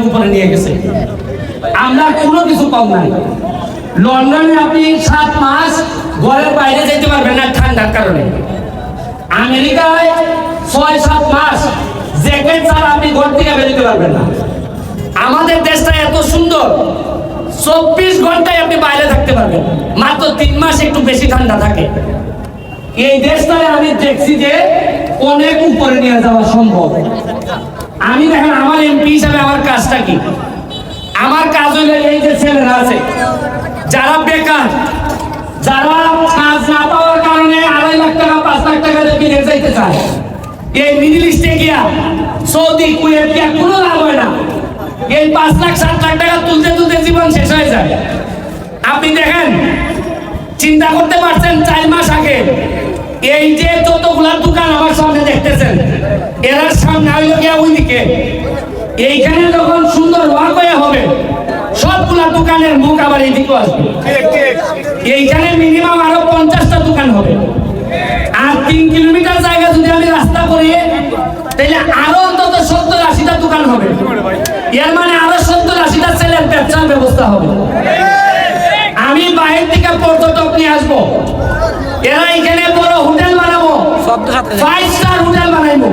অনেক উপরে নিয়ে গেছে। আমরা কোনো কিছু কম নাই। লন্ডনে আপনি সাত মাস ঘরের বাইরে যেতে পারবেন না ঠান্ডার কারণে। আমেরিকায় ছয়, সাত মাস জ্যাকেট ছাড়া আপনি ঘর থেকে বেরোতে পারবেন না। আমাদের দেশটা এত সুন্দর, চব্বিশ ঘন্টায় আপনি বাইরে থাকতে পারবেন। মাত্র তিন মাস একটু বেশি ঠান্ডা থাকে। এই দেশটায় আমি দেখছি যে অনেক উপরে নিয়ে যাওয়া সম্ভব। আমি দেখেন আমার এমপি হিসাবে আমার কাজটা কি? আমার কাজ হলো এই যে ছেলেরা আছে, যারা বেকার, যারা কাজ না পাওয়ার কারণে আড়াই লাখ টাকা, পাঁচ লাখ টাকা দিয়ে বিদেশ যাইতে চায়। এই মিডিল ইস্টে গিয়া সৌদি, কুয়েত গিয়া কোনো লাভ হয় না। এই পাঁচ লাখ, সাত লাখ টাকা তুলতে তুলতে জীবন শেষ হয়ে যায়। আপনি দেখেন, চিন্তা করতে পারছেন, চার মাস আগে এই যে যতগুলা দোকান আমার সামনে দেখতেছেন এরা সামনে হইল গিয়া ওইদিকে। এইখানে যখন সুন্দর ওয়াক হয়ে হবে, সবগুলা দোকানের মুখ আবার এইদিকে আসবে। এইখানে মিনিমাম আরও পঞ্চাশটা দোকান হবে। আর তিন কিলোমিটার জায়গা যদি আমি রাস্তা করি তাহলে আরও অন্তত সত্তর আশিটা দোকান হবে। এর মানে আরও সত্তর আশিটা ছেলের ব্যবসার ব্যবস্থা হবে। আমি বাইরে থেকে পর্যটক নিয়ে আসব। এরা এখানে বড় হোটেল বানাবো। Five star hotel বানাইবো।